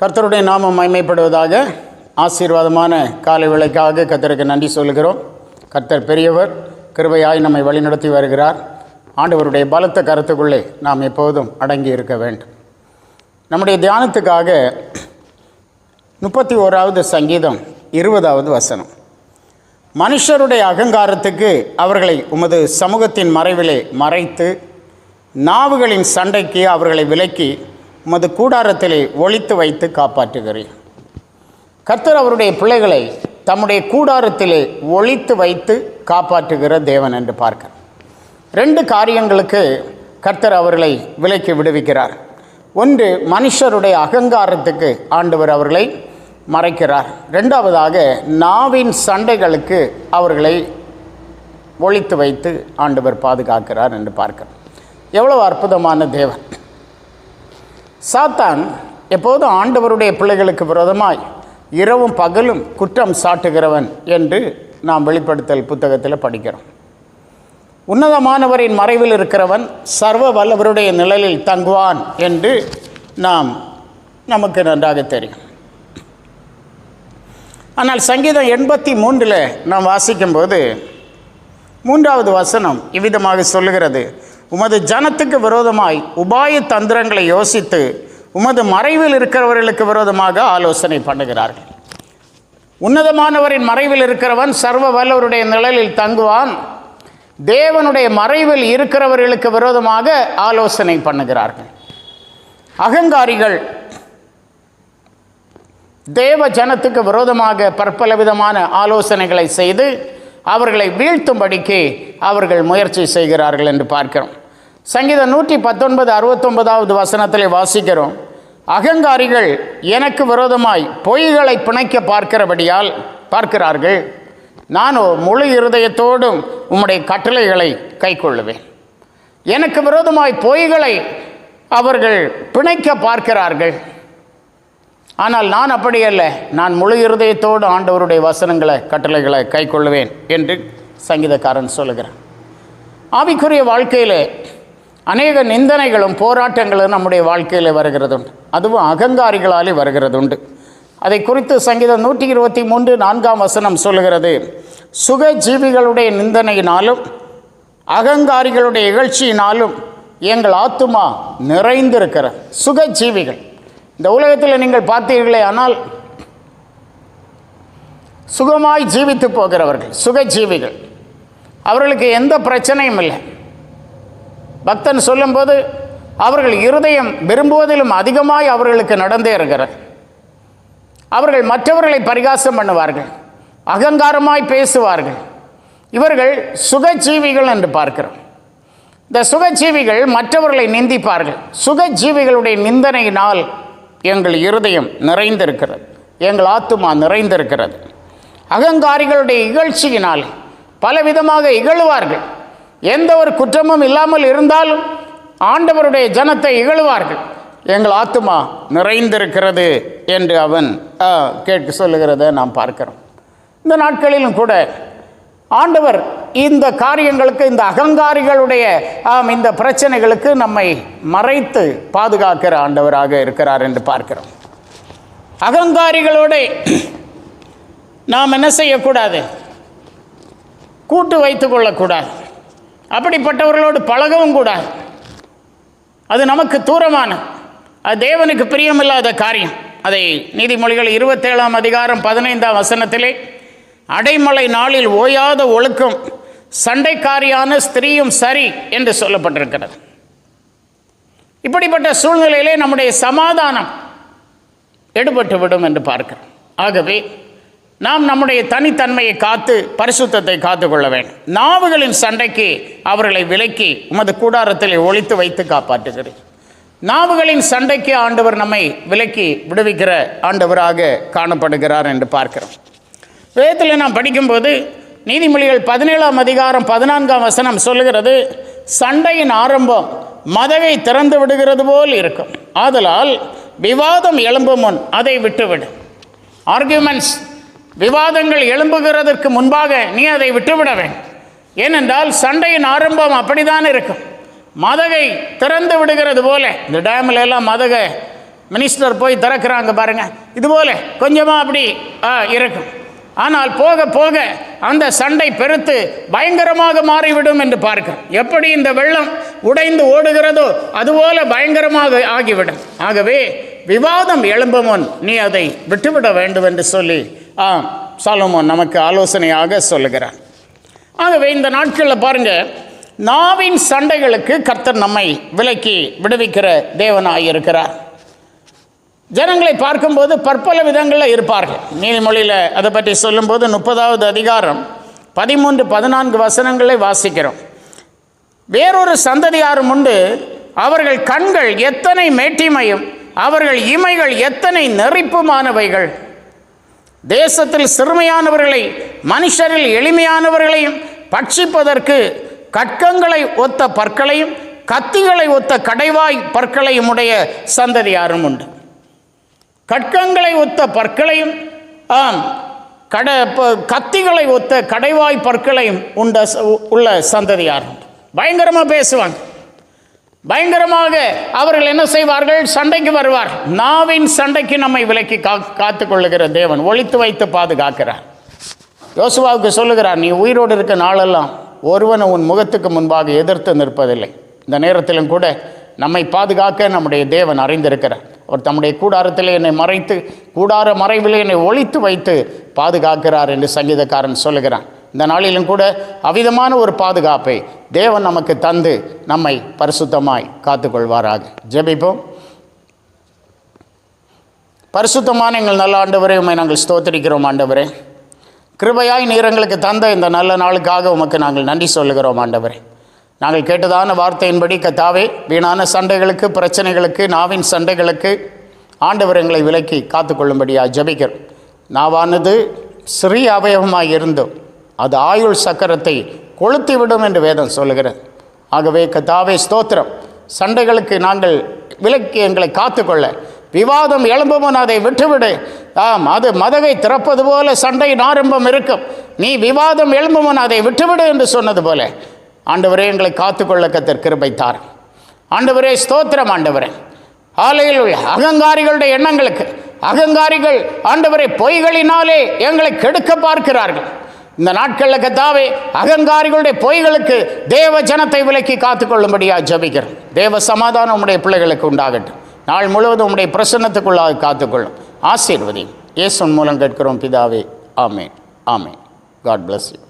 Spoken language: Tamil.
கர்த்தருடைய நாமம் மைமைப்படுவதாக ஆசீர்வாதமான காலை விளைக்காக கர்த்தருக்கு நன்றி சொல்கிறோம் கர்த்தர் பெரியவர் கிருபையாய் நம்மை வழிநடத்தி வருகிறார். ஆண்டவருடைய பலத்த கருத்துக்குள்ளே நாம் எப்போதும் அடங்கி இருக்க வேண்டும். நம்முடைய தியானத்துக்காக முப்பத்தி ஓராவது சங்கீதம் இருபதாவது வசனம். மனுஷருடைய அகங்காரத்துக்கு அவர்களை உமது சமூகத்தின் மறைவிலே மறைத்து நாவுகளின் சண்டைக்கு அவர்களை விலக்கி உமது கூடாரத்திலே ஒழித்து வைத்து காப்பாற்றுகிறேன். கர்த்தர் அவருடைய பிள்ளைகளை தம்முடைய கூடாரத்திலே ஒழித்து வைத்து காப்பாற்றுகிற தேவன் என்று பார்க்க. ரெண்டு காரியங்களுக்கு கர்த்தர் அவர்களை விலக்கி விடுவிக்கிறார். ஒன்று மனுஷருடைய அகங்காரத்துக்கு ஆண்டவர் அவர்களை மறைக்கிறார். ரெண்டாவதாக நாவின் சண்டைகளுக்கு அவர்களை ஒழித்து வைத்து ஆண்டவர் பாதுகாக்கிறார் என்று பார்க்கிறோம் எவ்வளவு அற்புதமான தேவன். சாத்தான் எப்போதும் ஆண்டவருடைய பிள்ளைகளுக்கு விரோதமாய் இரவும் பகலும் குற்றம் சாட்டுகிறவன் என்று நாம் வெளிப்படுத்தல் புத்தகத்தில் படிக்கிறோம். உன்னதமானவரின் மறைவில் இருக்கிறவன் சர்வ வல்லவருடைய நிழலில் தங்குவான் என்று நாம் நமக்கு நன்றாக தெரியும். ஆனால் சங்கீதம் எண்பத்தி மூன்றில் நாம் வாசிக்கும்போது மூன்றாவது வசனம் இவ்விதமாக சொல்லுகிறது. உமது ஜனத்துக்கு விரோதமாய் உபாய தந்திரங்களை யோசித்து உமது மறைவில் இருக்கிறவர்களுக்கு விரோதமாக ஆலோசனை பண்ணுகிறார்கள். உன்னதமானவரின் மறைவில் இருக்கிறவன் சர்வ வல்லவருடைய நிழலில் தங்குவான். தேவனுடைய மறைவில் இருக்கிறவர்களுக்கு விரோதமாக ஆலோசனை பண்ணுகிறார்கள். அகங்காரிகள் தேவ ஜனத்துக்கு விரோதமாக பற்பல விதமான ஆலோசனைகளை செய்து அவர்களை வீழ்த்தும்படிக்கு அவர்கள் முயற்சி செய்கிறார்கள் என்று பார்க்கிறோம். சங்கீதம் நூற்றி பத்தொன்பது அறுபத்தொன்பதாவது வசனத்தில் வாசிக்கிறோம். அகங்காரிகள் எனக்கு விரோதமாய் பொய்களை பிணைக்க பார்க்கிறபடியால் பார்க்கிறார்கள். நானோ முழு இருதயத்தோடும் உம்முடைய கட்டளைகளை கைக்கொள்ளுவேன். எனக்கு விரோதமாய் பொய்களை அவர்கள் பிணைக்க பார்க்கிறார்கள். ஆனால் நான் அப்படி அல்ல. நான் முழு இருதயத்தோடு ஆண்டவருடைய வசனங்களை கட்டளைகளை கைக்கொள்ளுவேன் என்று சங்கீதக்காரன் சொல்லுகிறான். ஆவிக்குரிய வாழ்க்கையில் அநேக நிந்தனைகளும் போராட்டங்களும் நம்முடைய வாழ்க்கையில் வருகிறது உண்டு அதுவும் அகங்காரிகளாலே வருகிறது உண்டு அதை குறித்து சங்கீதம் நூற்றி இருபத்தி மூன்று நான்காம் வசனம் சொல்லுகிறது. சுக ஜீவிகளுடைய நிந்தனையினாலும் அகங்காரிகளுடைய இகழ்ச்சியினாலும் எங்கள் ஆத்துமா நிறைந்திருக்கிற சுக ஜீவிகள் இந்த உலகத்தில் நீங்கள் பார்த்தீர்களே ஆனால் சுகமாய் ஜீவித்து போகிறவர்கள் சுகஜீவிகள். அவர்களுக்கு எந்த பிரச்சனையும் இல்லை. பக்தன் சொல்லும்போது அவர்கள் இருதயம் விரும்புவதிலும் அதிகமாய் அவர்களுக்கு நடந்தே இருக்கிறார் அவர்கள் மற்றவர்களை பரிகாசம் பண்ணுவார்கள் அகங்காரமாய் பேசுவார்கள். இவர்கள் சுகஜீவிகள் என்று பார்க்கிறோம். இந்த சுகஜீவிகள் மற்றவர்களை நிந்திப்பார்கள். சுகஜீவிகளுடைய நிந்தனையினால் எங்கள் இருதயம் நிறைந்திருக்கிறது. எங்கள் ஆத்துமா நிறைந்திருக்கிறது. அகங்காரிகளுடைய இகழ்ச்சியினால் பலவிதமாக இகழுவார்கள். எந்த ஒரு குற்றமும் இல்லாமல் இருந்தாலும் ஆண்டவருடைய ஜனத்தை இகழுவார்கள். எங்கள் ஆத்துமா நிறைந்திருக்கிறது என்று அவன் கேட்க சொல்லுகிறத நாம் பார்க்கிறோம். இந்த நாட்களிலும் கூட ஆண்டவர் இந்த காரியங்களுக்கு இந்த அகங்காரிகளுடைய ஆம் இந்த பிரச்சனைகளுக்கு நம்மை மறைத்து பாதுகாக்கிற ஆண்டவராக இருக்கிறார் என்று பார்க்கிறோம். அகங்காரிகளோட நாம் என்ன செய்யக்கூடாது? கூட்டு வைத்து கொள்ளக்கூடாது. அப்படிப்பட்டவர்களோடு பழகவும் கூடாது. அது நமக்கு தூரமான அது தேவனுக்கு பிரியமில்லாத காரியம். அதை நீதிமொழிகள் இருபத்தேழாம் அதிகாரம் பதினைந்தாம் வசனத்திலே அடைமலை நாளில் ஓயாத ஒழுக்கம் சண்டைக்காரியான ஸ்திரீயும் சரி என்று சொல்லப்பட்டிருக்கிறது. இப்படிப்பட்ட சூழ்நிலையிலே நம்முடைய சமாதானம் எடுபட்டு விடும் என்று பார்க்கிறோம். ஆகவே நாம் நம்முடைய தனித்தன்மையை காத்து பரிசுத்தத்தை காத்து கொள்ள வேண்டும். நாவுகளின் சண்டைக்கு அவர்களை விலக்கி உமது கூடாரத்தில் ஒழித்து வைத்து காப்பாற்றுகிறேன். நாவுகளின் சண்டைக்கு ஆண்டவர் நம்மை விலக்கி விடுவிக்கிற ஆண்டவராக காணப்படுகிறார் என்று பார்க்கிறோம். வேதத்தில் நாம் படிக்கும்போது நீதிமொழிகள் பதினேழாம் அதிகாரம் பதினான்காம் வசனம் சொல்லுகிறது சண்டையின் ஆரம்பம் மதகை திறந்து விடுகிறது போல் இருக்கும். ஆதலால் விவாதம் எழும்பும் முன் அதை விட்டுவிடு. ஆர்கியூமெண்ட்ஸ் விவாதங்கள் எழும்புகிறதற்கு முன்பாக நீ அதை விட்டுவிட வேண்டும். ஏனென்றால் சண்டையின் ஆரம்பம் அப்படிதான் இருக்கும். மதகை திறந்து விடுகிறது போல இந்த டேமில் எல்லாம் மதகை மினிஸ்டர் போய் திறக்கிறாங்க பாருங்கள் இது போல கொஞ்சமாக அப்படி ஆ, இருக்கும். ஆனால் போக போக அந்த சண்டை பெருத்து பயங்கரமாக மாறிவிடும் என்று பார்க்கிறோம். எப்படி இந்த வெள்ளம் உடைந்து ஓடுகிறதோ அதுபோல பயங்கரமாக ஆகிவிடும். ஆகவே விவாதம் எழும்புமோன் முன் நீ அதை விட்டுவிட வேண்டும் என்று சொல்லி ஆ சாலமோன் நமக்கு ஆலோசனையாக சொல்லுகிறான். ஆகவே இந்த நாட்களில் பாருங்க நாவின் சண்டைகளுக்கு கர்த்தர் நம்மை விலக்கி விடுவிக்கிற தேவனாய் இருக்கிறார் ஜனங்களை பார்க்கும்போது பற்பல விதங்களில் இருப்பார்கள். நீதிமொழியில் அதை பற்றி சொல்லும்போது முப்பதாவது அதிகாரம் பதிமூன்று பதினான்கு வசனங்களை வாசிக்கிறோம். வேறொரு சந்ததியாரும் உண்டு. அவர்கள் கண்கள் எத்தனை மேட்டிமையும் அவர்கள் இமைகள் எத்தனை நெறிப்புமானவைகள். தேசத்தில் சிறுமையானவர்களை மனுஷரில் எளிமையானவர்களையும் பட்சிப்பதற்கு கட்கங்களை ஒத்த பற்களையும் கத்திகளை ஒத்த கடைவாய் பற்களையும் உடைய சந்ததியாரும் உண்டு. கட்கங்களை ஒத்த பற்களையும் ஆம் கட கத்திகளை ஒத்த கடைவாய் பற்களையும் உண்ட ச- உள்ள சந்ததியார் பயங்கரமாக பேசுவாங்க. பயங்கரமாக அவர்கள் என்ன செய்வார்கள்? சண்டைக்கு வருவார். நாவின் சண்டைக்கு நம்மை விலக்கி கா காத்து கொள்ளுகிற தேவன் ஒழித்து வைத்து பாதுகாக்கிறார். யோசுவாவுக்கு சொல்லுகிறார் நீ உயிரோடு இருக்க நாளெல்லாம் ஒருவனை உன் முகத்துக்கு முன்பாக எதிர்த்து நிற்பதில்லை. இந்த நேரத்திலும் கூட நம்மை பாதுகாக்க நம்முடைய தேவன் அறிந்திருக்கிறார். அவர் தம்முடைய கூடாரத்தில் என்னை மறைத்து கூடார மறைவிலே என்னை ஒழித்து வைத்து பாதுகாக்கிறார் என்று சங்கீதக்காரன் சொல்லுகிறான். இந்த நாளிலும் கூட அவிதமான ஒரு பாதுகாப்பை தேவன் நமக்கு தந்து நம்மை பரிசுத்தமாய் காத்துக்கொள்வாராக. ஜெபிப்போம். பரிசுத்தமான எங்கள் நல்ல ஆண்டவரே உம்மை நாங்கள் ஸ்தோத்திரிக்கிறோம் ஆண்டவரே. கிருபையாய் நீர் எங்களுக்கு தந்த இந்த நல்ல நாளுக்காக உமக்கு நாங்கள் நன்றி சொல்லுகிறோம் ஆண்டவரே. நாங்கள் கேட்டதான வார்த்தையின்படி கத்தாவே வீணான சண்டைகளுக்கு பிரச்சனைகளுக்கு நாவின் சண்டைகளுக்கு ஆண்டவர் எங்களை விலக்கி காத்துக்கொள்ளும்படியாக ஜெபிக்கிறோம். நாவானது சிறிய அவயவமாக இருந்தும் அது ஆயுள் சக்கரத்தை கொளுத்திவிடும் என்று வேதம் சொல்லுகிறது. ஆகவே கத்தாவே ஸ்தோத்திரம். சண்டைகளுக்கு நாங்கள் விலக்கி எங்களை காத்துக்கொள்ள. விவாதம் எழும்புமுன் அதை விட்டுவிடு. ஆம் அது மதகை திறப்பது போல சண்டை ஆரம்பம் இருக்கும். நீ விவாதம் எழும்புமுன் அதை விட்டுவிடு என்று சொன்னது போல. ஆண்டவரே எங்களை காத்துக்கொள்ள கத்தர் கிருபை தார் ஆண்டவரே ஸ்தோத்திரம் ஆண்டவரே. ஆலையில் உள்ள அகங்காரிகளுடைய எண்ணங்களுக்கு அகங்காரிகள் ஆண்டவரே பொய்களினாலே எங்களை கெடுக்க பார்க்கிறார்கள். இந்த நாட்களில் கத்தாவே அகங்காரிகளுடைய பொய்களுக்கு தேவ ஜனத்தை விலக்கி காத்துக்கொள்ளும்படியாக ஜபிக்கிறோம். தேவ சமாதானம் உடைய பிள்ளைகளுக்கு உண்டாகட்டும். நாள் முழுவதும் உடைய பிரசன்னத்துக்குள்ளாக காத்துக்கொள்ளும். ஆசீர்வதி இயேசுன் மூலம் கேட்கிறோம் பிதாவே. ஆமேன். ஆமேன். God bless you